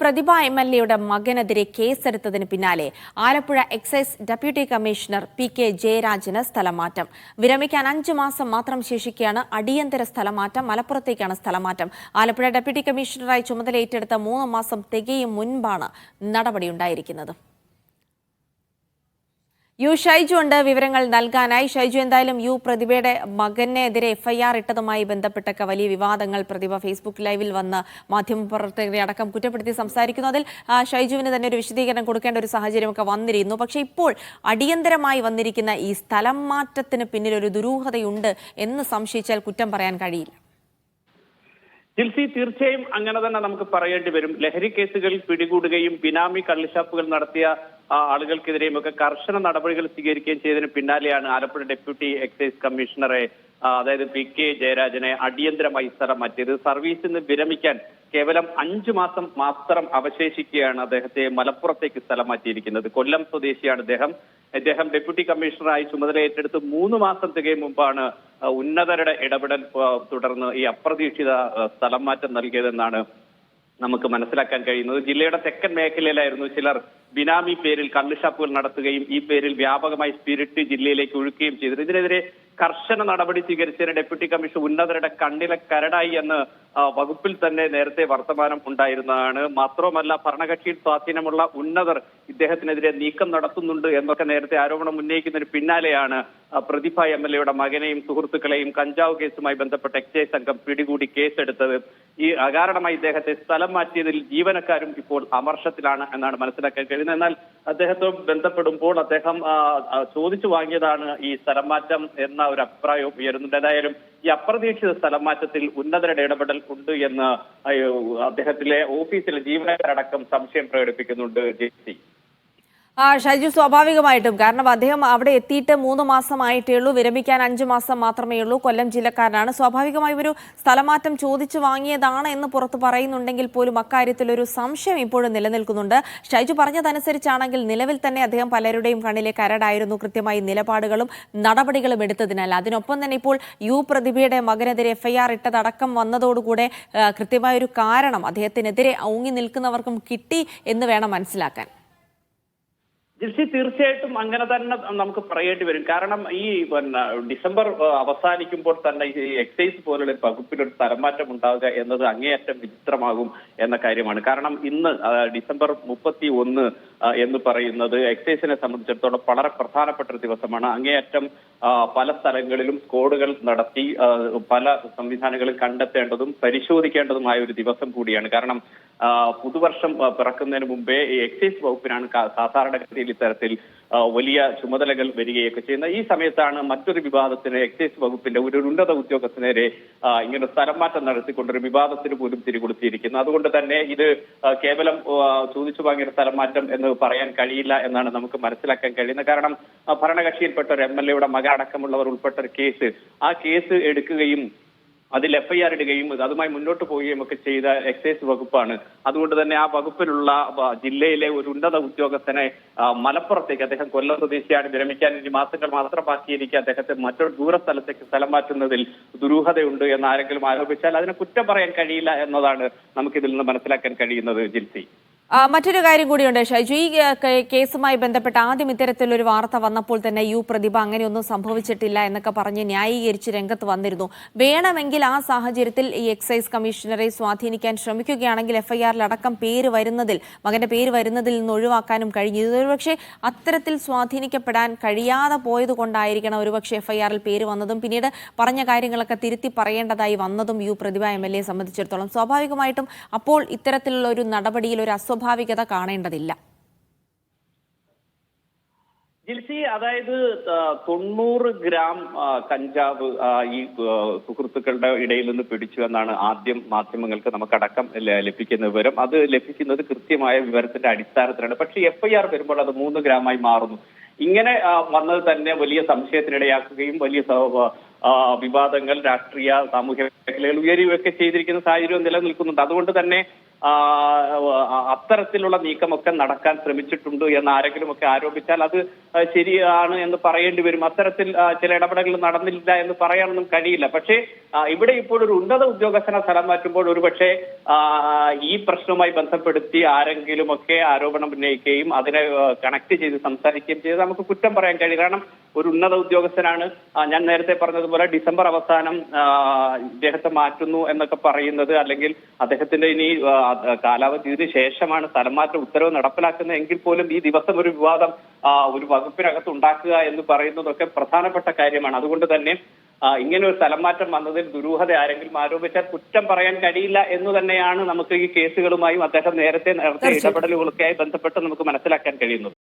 പ്രതിഭ M L എയുടെ മകനെതിരെ കേസെടുത്തതിന് പിന്നാലെ Alappuzha excise deputy commissioner P K ജയരാജന് സ്ഥലമാറ്റം. വിരമിക്കാൻ അഞ്ചു മാസം മാത്രം ശേഷിക്കുകയാണ് അടിയന്തര സ്ഥലമാറ്റം. മലപ്പുറത്തേക്കാണ് സ്ഥലമാറ്റം. ആലപ്പുഴ ഡെപ്യൂട്ടി കമ്മീഷണറായി ചുമതലയേറ്റെടുത്ത മൂന്ന് മാസം തികയും മുൻപാണ് നടപടിയുണ്ടായിരിക്കുന്നത്. യു ഷൈജു ഉണ്ട് വിവരങ്ങൾ നൽകാനായി. ഷൈജു എന്തായാലും യു പ്രതിഭയുടെ മകനെതിരെ എഫ്ഐആർ ഇട്ടതുമായി ബന്ധപ്പെട്ടൊക്കെ വലിയ വിവാദങ്ങൾ പ്രതിഭ ഫേസ്ബുക്ക് ലൈവിൽ വന്ന് മാധ്യമപ്രവർത്തകരെ അടക്കം കുറ്റപ്പെടുത്തി സംസാരിക്കുന്നു. അതിൽ ഷൈജുവിന് തന്നെ ഒരു വിശദീകരണം കൊടുക്കേണ്ട ഒരു സാഹചര്യമൊക്കെ വന്നിരുന്നു. പക്ഷേ ഇപ്പോൾ അടിയന്തരമായി വന്നിരിക്കുന്ന ഈ സ്ഥലം മാറ്റത്തിന് പിന്നിൽ ഒരു ദുരൂഹതയുണ്ട് എന്ന് സംശയിച്ചാൽ കുറ്റം പറയാൻ കഴിയില്ല. ജിൽസി തീർച്ചയായും അങ്ങനെ തന്നെ നമുക്ക് പറയേണ്ടി വരും. ലഹരി കേസുകൾ പിടികൂടുകയും ബിനാമി കള്ളിഷാപ്പുകൾ നടത്തിയ ആളുകൾക്കെതിരെയും ഒക്കെ കർശന നടപടികൾ സ്വീകരിക്കുകയും ചെയ്തതിന് പിന്നാലെയാണ് ആലപ്പുഴ ഡെപ്യൂട്ടി എക്സൈസ് കമ്മീഷണറെ അതായത് പി കെ ജയരാജനെ അടിയന്തരമായി സ്ഥലം മാറ്റിയത്. സർവീസിൽ നിന്ന് വിരമിക്കാൻ കേവലം അഞ്ചു മാസം മാത്രം അവശേഷിക്കുകയാണ് അദ്ദേഹത്തെ മലപ്പുറത്തേക്ക് സ്ഥലം മാറ്റിയിരിക്കുന്നത്. കൊല്ലം സ്വദേശിയാണ് അദ്ദേഹം അദ്ദേഹം ഡെപ്യൂട്ടി കമ്മീഷണറായി ചുമതല ഏറ്റെടുത്ത് മൂന്ന് മാസം തികയും മുമ്പാണ് ഉന്നതരുടെ ഇടപെടൽ തുടർന്ന് ഈ അപ്രതീക്ഷിത സ്ഥലം മാറ്റം നൽകിയതെന്നാണ് നമുക്ക് മനസ്സിലാക്കാൻ കഴിയുന്നത്. ജില്ലയുടെ തെക്കൻ മേഖലയിലായിരുന്നു ചിലർ ബിനാമി പേരിൽ കള്ളുഷാപ്പുകൾ നടത്തുകയും ഈ പേരിൽ വ്യാപകമായി സ്പിരിറ്റ് ജില്ലയിലേക്ക് ഒഴുക്കുകയും ചെയ്തത്. ഇതിനെതിരെ കർശന നടപടി സ്വീകരിച്ചതിന് ഡെപ്യൂട്ടി കമ്മീഷൻ ഉന്നതരുടെ കണ്ണിലെ കരടായി എന്ന് വകുപ്പിൽ തന്നെ നേരത്തെ വർത്തമാനം ഉണ്ടായിരുന്നതാണ്. മാത്രമല്ല ഭരണകക്ഷിയിൽ സ്വാധീനമുള്ള ഉന്നതർ ഇദ്ദേഹത്തിനെതിരെ നീക്കം നടത്തുന്നുണ്ട് എന്നൊക്കെ നേരത്തെ ആരോപണം ഉന്നയിക്കുന്നതിന് പിന്നാലെയാണ് പ്രതിഭ എം എൽ എയുടെ മകനെയും സുഹൃത്തുക്കളെയും കഞ്ചാവ് കേസുമായി ബന്ധപ്പെട്ട എക്സൈസ് സംഘം പിടികൂടി കേസെടുത്തത്. ഈ അകാരണമായി ഇദ്ദേഹത്തെ സ്ഥലം മാറ്റിയതിൽ ജീവനക്കാരും ഇപ്പോൾ അമർഷത്തിലാണ് എന്നാണ് മനസ്സിലാക്കാൻ കഴിയുന്നത്. എന്നാൽ അദ്ദേഹത്തോട് ബന്ധപ്പെടുമ്പോൾ അദ്ദേഹം ചോദിച്ചു വാങ്ങിയതാണ് ഈ സ്ഥലം മാറ്റം എന്ന ഒരു അഭിപ്രായവും ഉയരുന്നുണ്ട്. ഏതായാലും ഈ അപ്രതീക്ഷിത സ്ഥലം മാറ്റത്തിൽ ഉന്നതരുടെ ഇടപെടൽ ഉണ്ട് എന്ന് അദ്ദേഹത്തിലെ ഓഫീസിലെ ജീവനക്കാരടക്കം സംശയം പ്രകടിപ്പിക്കുന്നുണ്ട് ജെ ഷൈജു സ്വാഭാവികമായിട്ടും. കാരണം അദ്ദേഹം അവിടെ എത്തിയിട്ട് മൂന്ന് മാസമായിട്ടേ ഉള്ളൂ വിരമിക്കാൻ അഞ്ചു മാസം മാത്രമേ ഉള്ളൂ കൊല്ലം ജില്ലക്കാരനാണ്. സ്വാഭാവികമായി ഒരു സ്ഥലമാറ്റം ചോദിച്ചു വാങ്ങിയതാണ് എന്ന് പുറത്ത് പറയുന്നുണ്ടെങ്കിൽ പോലും അക്കാര്യത്തിൽ ഒരു സംശയം ഇപ്പോഴും നിലനിൽക്കുന്നുണ്ട്. ഷൈജു പറഞ്ഞതനുസരിച്ചാണെങ്കിൽ നിലവിൽ തന്നെ അദ്ദേഹം പലരുടെയും കണ്ണിലെ കരടായിരുന്നു. കൃത്യമായി നിലപാടുകളും നടപടികളും എടുത്തതിനാൽ. അതിനൊപ്പം തന്നെ ഇപ്പോൾ യു പ്രതിഭയുടെ മകനെതിരെ എഫ്ഐആർ ഇട്ടതടക്കം വന്നതോടുകൂടെ കൃത്യമായൊരു കാരണം അദ്ദേഹത്തിനെതിരെ ഔങ്ങി നിൽക്കുന്നവർക്കും കിട്ടി എന്ന് വേണം മനസ്സിലാക്കാൻ. ജിൽസി തീർച്ചയായിട്ടും അങ്ങനെ തന്നെ നമുക്ക് പറയേണ്ടി വരും. കാരണം ഈ പിന്നെ ഡിസംബർ അവസാനിക്കുമ്പോൾ തന്നെ ഈ എക്സൈസ് പോലുള്ള വകുപ്പിലൊരു തരംമാറ്റം ഉണ്ടാവുക എന്നത് അങ്ങേയറ്റം വിചിത്രമാകും എന്ന കാര്യമാണ്. കാരണം ഇന്ന് ഡിസംബർ മുപ്പത്തി ഒന്ന് എന്ന് പറയുന്നത് എക്സൈസിനെ സംബന്ധിച്ചിടത്തോളം വളരെ പ്രധാനപ്പെട്ട ഒരു ദിവസമാണ്. അങ്ങേയറ്റം പല സ്ഥലങ്ങളിലും സ്കോഡുകൾ നടത്തി പല സംവിധാനങ്ങളും കണ്ടെത്തേണ്ടതും പരിശോധിക്കേണ്ടതുമായ ഒരു ദിവസം കൂടിയാണ്. കാരണം പുതുവർഷം പിറക്കുന്നതിന് മുമ്പേ എക്സൈസ് വകുപ്പിനാണ് സാധാരണഗതിയിൽ ഇത്തരത്തിൽ വലിയ ചുമതലകൾ വരികയൊക്കെ ചെയ്യുന്ന ഈ സമയത്താണ് മറ്റൊരു വിവാദത്തിന് എക്സൈസ് വകുപ്പിന്റെ ഒരു ഉന്നത ഉദ്യോഗസ്ഥനെതിരെ ഇങ്ങനെ സ്ഥലം മാറ്റം നടത്തിക്കൊണ്ടൊരു വിവാദത്തിന് പോലും തിരികൊടുത്തിയിരിക്കുന്നത് അതുകൊണ്ട് തന്നെ ഇത് കേവലം ചോദിച്ചു വാങ്ങിയ സ്ഥലം മാറ്റം എന്ന് പറയാൻ കഴിയില്ല എന്നാണ് നമുക്ക് മനസ്സിലാക്കാൻ കഴിയുന്നത്. കാരണം ഭരണകക്ഷിയിൽപ്പെട്ട ഒരു എം എൽ എയുടെ മകൻ അടക്കമുള്ളവർ ഉൾപ്പെട്ട ഒരു കേസ് ആ കേസ് എടുക്കുകയും അതിൽ എഫ്ഐആർ ഇടുകയും അതുമായി മുന്നോട്ട് പോവുകയും ഒക്കെ ചെയ്ത എക്സൈസ് വകുപ്പാണ്. അതുകൊണ്ട് തന്നെ ആ വകുപ്പിലുള്ള ജില്ലയിലെ ഒരു ഉന്നത ഉദ്യോഗസ്ഥനെ മലപ്പുറത്തേക്ക് അദ്ദേഹം കൊല്ലം സ്വദേശിയാണ് വിരമിക്കാൻ ഇനി മാസങ്ങൾ മാത്രം ബാക്കിയിരിക്കെ അദ്ദേഹത്തെ മറ്റൊരു ദൂര സ്ഥലത്തേക്ക് സ്ഥലം മാറ്റുന്നതിൽ ദുരൂഹതയുണ്ട് എന്ന് ആരെങ്കിലും ആരോപിച്ചാൽ അതിനെ കുറ്റം പറയാൻ കഴിയില്ല എന്നതാണ് നമുക്കിതിൽ നിന്ന് മനസ്സിലാക്കാൻ കഴിയുന്നത് ജിൽസി. മറ്റൊരു കാര്യം കൂടിയുണ്ട് ഷൈജു. ഈ കേസുമായി ബന്ധപ്പെട്ട് ആദ്യം ഇത്തരത്തിലൊരു വാർത്ത വന്നപ്പോൾ തന്നെ യു പ്രതിഭ അങ്ങനെയൊന്നും സംഭവിച്ചിട്ടില്ല എന്നൊക്കെ പറഞ്ഞ് ന്യായീകരിച്ച് രംഗത്ത് വന്നിരുന്നു. വേണമെങ്കിൽ ആ സാഹചര്യത്തിൽ ഈ എക്സൈസ് കമ്മീഷണറെ സ്വാധീനിക്കാൻ ശ്രമിക്കുകയാണെങ്കിൽ എഫ്ഐആറിൽ അടക്കം പേര് വരുന്നതിൽ മകന്റെ പേര് വരുന്നതിൽ നിന്ന് ഒഴിവാക്കാനും കഴിഞ്ഞു. ഇതൊരുപക്ഷെ അത്തരത്തിൽ സ്വാധീനിക്കപ്പെടാൻ കഴിയാതെ പോയത് കൊണ്ടായിരിക്കണം ഒരുപക്ഷെ എഫ്ഐആറിൽ പേര് വന്നതും. പിന്നീട് പറഞ്ഞ കാര്യങ്ങളൊക്കെ തിരുത്തി പറയേണ്ടതായി വന്നതും U Prathibha M L A സംബന്ധിച്ചിടത്തോളം. സ്വാഭാവികമായിട്ടും അപ്പോൾ ഇത്തരത്തിലുള്ള ഒരു നടപടിയിൽ ഒരു അസ്വാഭാവികത കാണേണ്ടതില്ല. ജിൽസി അതായത് തൊണ്ണൂറ് ഗ്രാം കഞ്ചാവ് ഈ സുഹൃത്തുക്കളുടെ ഇടയിൽ നിന്ന് പിടിച്ചു എന്നാണ് ആദ്യം മാധ്യമങ്ങൾക്ക് നമുക്കടക്കം ലഭിക്കുന്ന വിവരം. അത് ലഭിക്കുന്നത് കൃത്യമായ വിവരത്തിന്റെ അടിസ്ഥാനത്തിലാണ്. പക്ഷേ എഫ്ഐആർ വരുമ്പോൾ അത് മൂന്ന് ഗ്രാമായി മാറുന്നു. ഇങ്ങനെ വന്നത് തന്നെ വലിയ സംശയത്തിനിടയാക്കുകയും വലിയ വിവാദങ്ങൾ രാഷ്ട്രീയ സാമൂഹ്യ മേഖലകൾ ഉയരുകയൊക്കെ ചെയ്തിരിക്കുന്ന സാഹചര്യം നിലനിൽക്കുന്നുണ്ട്. അതുകൊണ്ട് തന്നെ അത്തരത്തിലുള്ള നീക്കമൊക്കെ നടക്കാൻ ശ്രമിച്ചിട്ടുണ്ട് എന്ന് ആരെങ്കിലും ഒക്കെ ആരോപിച്ചാൽ അത് ശരിയാണ് എന്ന് പറയേണ്ടി വരും. അത്തരത്തിൽ ചില ഇടപെടലുകൾ നടന്നില്ല എന്ന് പറയാനൊന്നും കഴിയില്ല. പക്ഷേ ഇവിടെ ഇപ്പോൾ ഒരു ഉന്നത ഉദ്യോഗസ്ഥനെ സ്ഥലം മാറ്റുമ്പോൾ ഒരുപക്ഷെ ഈ പ്രശ്നവുമായി ബന്ധപ്പെടുത്തി ആരെങ്കിലുമൊക്കെ ആരോപണം ഉന്നയിക്കുകയും അതിനെ കണക്ട് ചെയ്ത് സംസാരിക്കുകയും ചെയ്ത് നമുക്ക് കുറ്റം പറയാൻ കഴിയും കാരണം ഒരു ഉന്നത ഉദ്യോഗസ്ഥനാണ് ഞാൻ നേരത്തെ പറഞ്ഞതുപോലെ ഡിസംബർ അവസാനം ഇദ്ദേഹത്തെ മാറ്റുന്നു എന്നൊക്കെ പറയുന്നത് അല്ലെങ്കിൽ അദ്ദേഹത്തിന്റെ ഇനി കാലാവധിക്ക് ശേഷമാണ് സ്ഥലം മാറ്റ ഉത്തരവ് നടപ്പിലാക്കുന്നത് എങ്കിൽ പോലും ഈ ദിവസം ഒരു വിവാദം ഒരു വകുപ്പിനകത്ത് ഉണ്ടാക്കുക എന്ന് പറയുന്നതൊക്കെ പ്രധാനപ്പെട്ട കാര്യമാണ് അതുകൊണ്ട് തന്നെ ഇങ്ങനെ ഒരു സ്ഥലം മാറ്റം വന്നതിൽ ദുരൂഹത ആരെങ്കിലും ആരോപിച്ചാൽ കുറ്റം പറയാൻ കഴിയില്ല എന്ന് തന്നെയാണ് നമുക്ക് ഈ കേസുകളുമായും അദ്ദേഹം നേരത്തെ നടത്തിയ. ഇടപെടലുകളൊക്കെയായി ബന്ധപ്പെട്ട് നമുക്ക് മനസ്സിലാക്കാൻ കഴിയുന്നത്